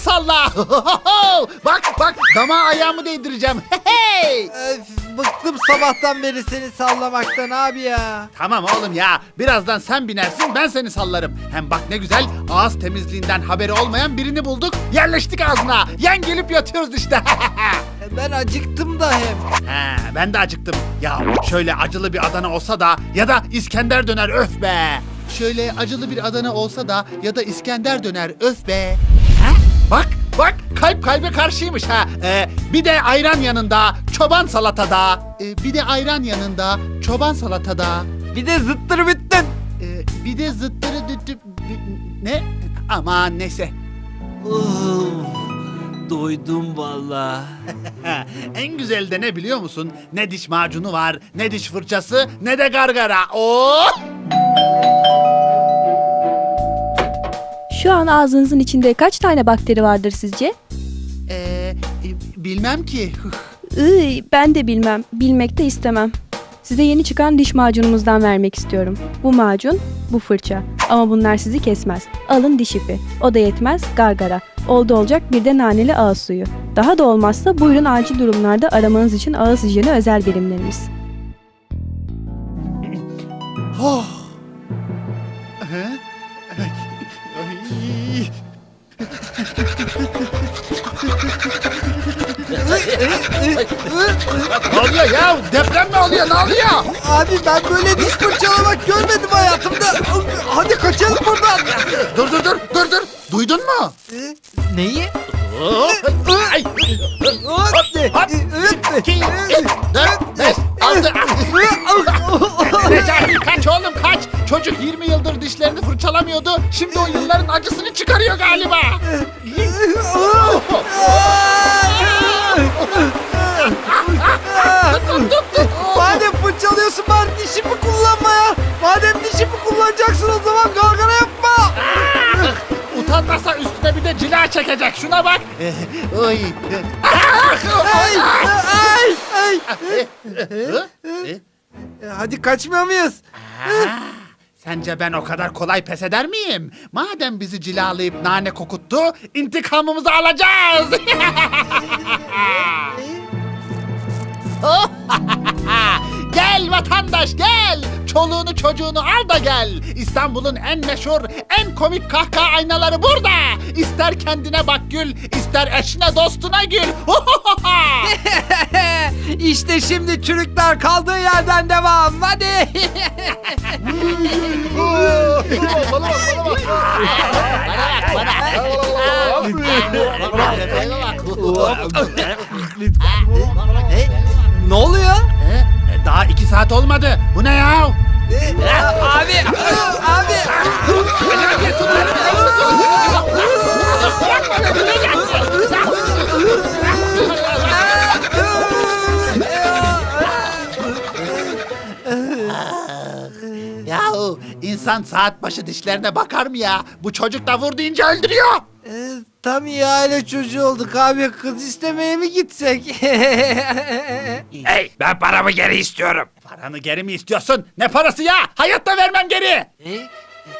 salla. bak bak dama ayağımı değdireceğim. Hey! Öf, bıktım sabahtan beri seni sallamaktan abi ya. Tamam oğlum ya. Birazdan sen binersin ben seni sallarım. Hem bak ne güzel ağız temizliğinden haberi olmayan birini bulduk. Yerleştik ağzına. Yan gelip yatıyoruz işte. E, Ben acıktım da hem. He, ben de acıktım. Ya şöyle acılı bir Adana olsa da ya da İskender döner öf be. Şöyle acılı bir Adana olsa da ya da İskender döner öf be. Bak bak kalp kalbe karşıymış ha. Ee, bir de ayran yanında çoban salatada. Ee, bir de ayran yanında çoban salatada. Bir de zıttır bittin. Ee, bir de zıttırı düttü... Ne? Aman neyse. Doydum valla. en güzeli de ne biliyor musun? Ne diş macunu var, ne diş fırçası, ne de gargara. Oh! Şu an ağzınızın içinde kaç tane bakteri vardır sizce? Ee, bilmem ki. Iy, ben de bilmem. Bilmek de istemem. Size yeni çıkan diş macunumuzdan vermek istiyorum. Bu macun, bu fırça. Ama bunlar sizi kesmez. Alın diş ipi. O da yetmez, gargara. Oldu olacak bir de naneli ağız suyu. Daha da olmazsa buyurun acil durumlarda aramanız için ağız hijyeni özel birimlerimiz. oh. Ne oluyor ya? Deprem mi oluyor? Ne oluyor? Abi ben böyle diş fırçalamak görmedim hayatımda. Hadi kaçalım buradan. Dur dur dur dur dur. Duydun mu? E, Neyi? Ay. Hop, hop. İki, üç, dört, beş, altı. Necati kaç oğlum kaç. Çocuk 20 yıldır dişlerini fırçalamıyordu. Şimdi o yılların acısını çıkarıyor galiba. Madem fırçalıyorsun bari dişimi kullanma ya. Madem dişimi kullanacaksın o zaman gargara yapma. Utanmasa üstüne bir de cila çekecek. Şuna bak. Oy. Ay, ay, ay. Hadi kaçmıyor muyuz? Sence ben o kadar kolay pes eder miyim? Madem bizi cilalayıp nane kokuttu, intikamımızı alacağız. gel vatandaş gel. Çoluğunu çocuğunu al da gel. İstanbul'un en meşhur, en komik kahkaha aynaları burada. İster kendine bak gül, ister eşine dostuna gül. işte şimdi çürükler kaldığı yerden devam. Hadi. bana bak, bana bak. ne oluyor? Daha iki saat olmadı. Bu ne ya? abi, abi. Yahu insan saat başı dişlerine bakar mı ya? Bu çocuk da vur deyince öldürüyor. Tam iyi aile çocuğu olduk abi. Kız istemeye mi gitsek? Hey ben paramı geri istiyorum. Paranı geri mi istiyorsun? Ne parası ya? Hayatta vermem geri. E,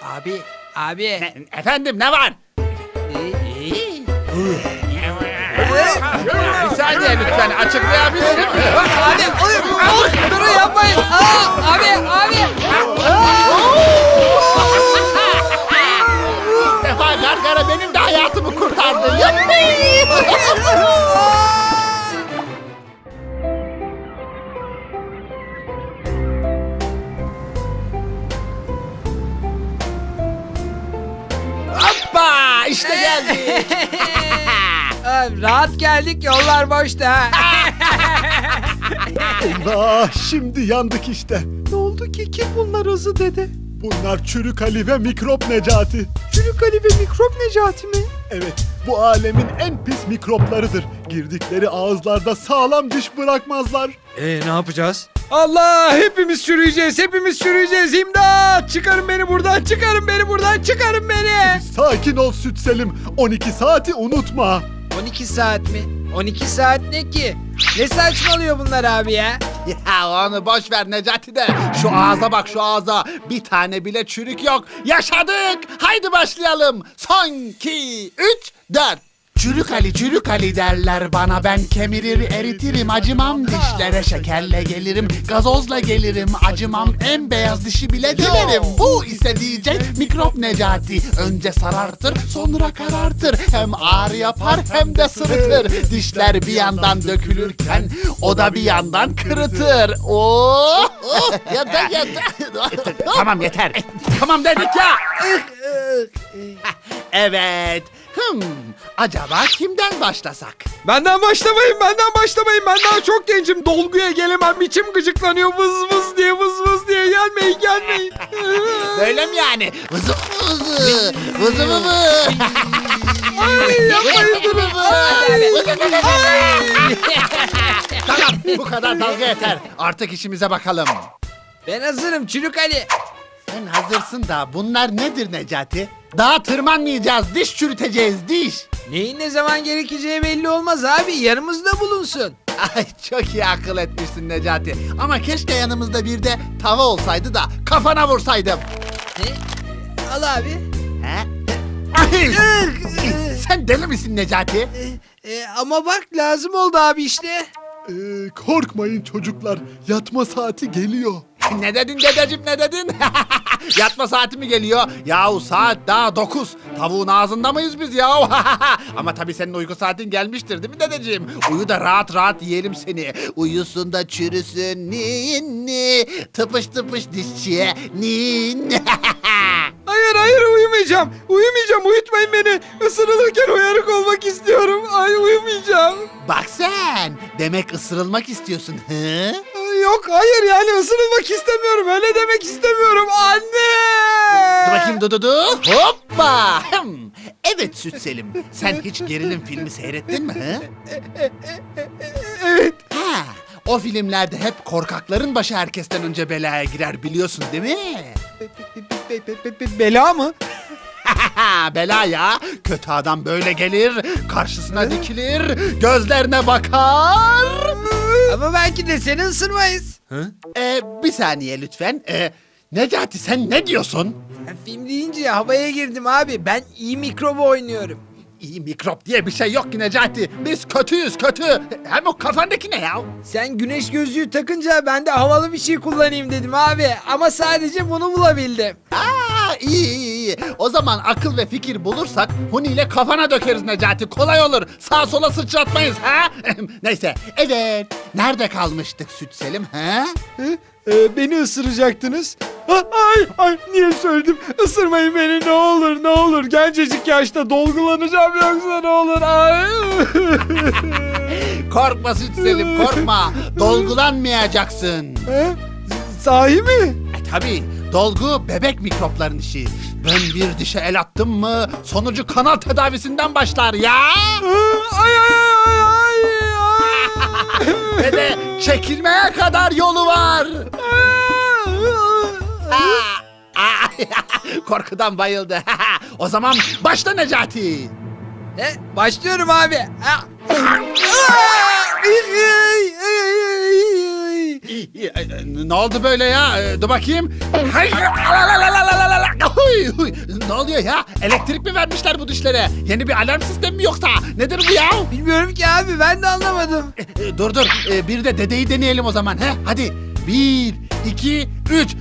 abi, abi. E, efendim ne var? Bir saniye lütfen açıklayabilirim. Abi, oy, durun yapmayın. Aa, abi, abi. İlk defa gargara benim hayatımı kurtardı. Yuppi! Hoppa! İşte geldik. Abi, rahat geldik yollar boşta. Eyvah şimdi yandık işte. Ne oldu ki kim bunlar Azı dede? Bunlar Çürük Ali ve Mikrop Necati. Çürük Ali ve Mikrop Necati mi? Evet bu alemin en pis mikroplarıdır. Girdikleri ağızlarda sağlam diş bırakmazlar. E ne yapacağız? Allah hepimiz çürüyeceğiz hepimiz çürüyeceğiz imdat çıkarın beni buradan çıkarın beni buradan çıkarın beni. Sakin ol Süt Selim 12 saati unutma. 12 saat mi? 12 saat ne ki? Ne saçmalıyor bunlar abi ya? Ya onu boş ver Necati de. Şu ağza bak şu ağza. Bir tane bile çürük yok. Yaşadık. Haydi başlayalım. Son iki, üç, dört. Çürük Ali çürük Ali derler bana. Ben kemirir eritirim. Acımam dişlere şekerle gelirim. Gazozla gelirim. Acımam en beyaz dişi bile dilerim. Bu ise diyecek mikrop Necati. Önce sarartır sonra karartır. Hem ağrı yapar hem de sırıtır. Dişler bir yandan dökülürken o da bir yandan kırıtır. Oh, oh yeter yeter. Tamam yeter. Tamam dedik ya. Evet hmm acaba kimden başlasak Benden başlamayın benden başlamayın. Ben daha çok gencim. Dolguya gelemem. İçim gıcıklanıyor. Vız vız diye vız vız diye. Gelmeyin gelmeyin. Öyle mi yani? Vızı vızı vızı vızı. Ay yapmayın durun. tamam bu kadar dalga yeter. Artık işimize bakalım. Ben hazırım Çürük Ali. Sen hazırsın da bunlar nedir Necati? Daha tırmanmayacağız, diş çürüteceğiz, diş. Neyin ne zaman gerekeceği belli olmaz abi. Yanımızda bulunsun. Ay çok iyi akıl etmişsin Necati. Ama keşke yanımızda bir de tava olsaydı da kafana vursaydım. Ne? Al abi. He? Ay! Sen deli misin Necati? E, ama bak lazım oldu abi işte. Ee, korkmayın çocuklar. Yatma saati geliyor. Ne dedin dedeciğim ne dedin? Yatma saati mi geliyor? Yahu saat daha dokuz. Tavuğun ağzında mıyız biz ya? Ama tabii senin uyku saatin gelmiştir değil mi dedeciğim? Uyu da rahat rahat yiyelim seni. Uyusun da çürüsün ninni. Tıpış tıpış dişçiye ninni. Hayır hayır uyumayacağım. Uyumayacağım. Uyutmayın beni. Isırılırken uyanık olmak istiyorum. Ay uyumayacağım. Bak sen. Demek ısırılmak istiyorsun. Hı? Yok hayır yani ısırılmak istemiyorum. Öyle demek istemiyorum. Anne. Dur bakayım Dududu. Hoppa. Hım. Evet Süt Selim. Sen hiç gerilim filmi seyrettin mi? Hı? Evet. Ha, o filmlerde hep korkakların başı herkesten önce belaya girer biliyorsun değil mi? Be- be- be- be- bela mı? Bela ya. Kötü adam böyle gelir, karşısına dikilir, gözlerine bakar. Ama belki de seni ısırmayız. Ee, bir saniye lütfen. Ee, Necati sen ne diyorsun? Ha, film deyince havaya girdim abi. Ben iyi mikrobu oynuyorum. İyi mikrop diye bir şey yok ki Necati. Biz kötüyüz kötü. Hem o kafandaki ne ya? Sen güneş gözlüğü takınca ben de havalı bir şey kullanayım dedim abi. Ama sadece bunu bulabildim. Aa, iyi iyi iyi. O zaman akıl ve fikir bulursak Huni ile kafana dökeriz Necati. Kolay olur. Sağa sola sıçratmayız ha? Neyse. Evet. Nerede kalmıştık Süt Selim ha? Ee, beni ısıracaktınız. Ha, Ay ay niye söyledim? Isırmayın beni ne olur ne olur. Gencecik yaşta dolgulanacağım yoksa ne olur. Ay. Korkma Süt Selim korkma. Dolgulanmayacaksın. Ha? Sahi mi? E tabi dolgu bebek mikropların işi. Ben bir dişe el attım mı sonucu kanal tedavisinden başlar ya. Ay ay ay ay ay. Ve de çekilmeye kadar yolu var. Korkudan bayıldı. o zaman başla Necati. He, başlıyorum abi. Ha ne oldu böyle ya? Dur bakayım. ne oluyor ya? Elektrik mi vermişler bu dişlere? Yeni bir alarm sistemi mi yoksa? Nedir bu ya? Bilmiyorum ki abi ben de anlamadım. Dur dur bir de dedeyi deneyelim o zaman. He? Hadi bir, iki, üç.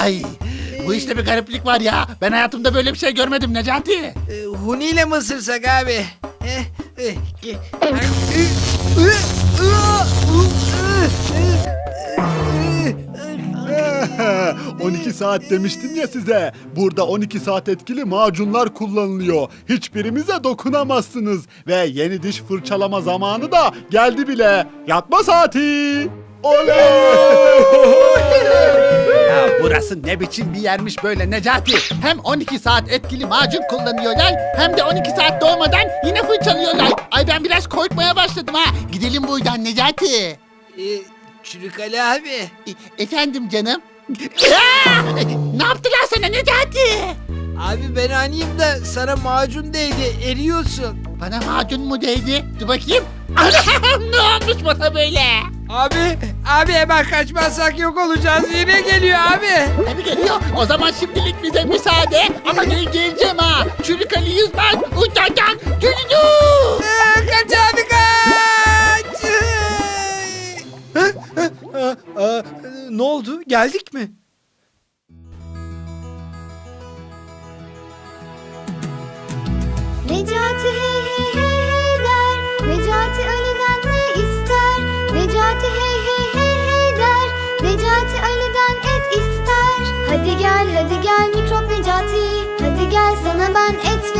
Ay bu işte bir gariplik var ya. Ben hayatımda böyle bir şey görmedim Necati. Ee, Huni ile mi ısırsak abi? Eh, eh, ki- 12 saat demiştim ya size. Burada 12 saat etkili macunlar kullanılıyor. Hiçbirimize dokunamazsınız. Ve yeni diş fırçalama zamanı da geldi bile. Yatma saati. Oley! Ya burası ne biçim bir yermiş böyle Necati. Hem 12 saat etkili macun kullanıyorlar hem de 12 saat doğmadan yine fırçalıyorlar. Ay ben biraz korkmaya başladım ha. Gidelim buradan Necati. Ee, Çürük Ali abi. E- efendim canım. Ne yaptılar sana Necati? Abi ben anıyım da sana macun değdi eriyorsun. Bana macun mu değdi? Dur bakayım. Anam ne olmuş bana böyle? Abi, abi hemen kaçmazsak yok olacağız. Yine geliyor abi. Tabii geliyor. O zaman şimdilik bize müsaade. Ama gel geleceğim ha. Çürük Ali Yüzmez uçacak. Tüdüdü. Ee, kaç abi kaç. Ee, e, e, e, ne oldu? Geldik mi? Hadi gel mikrop Necati. Hadi gel sana ben et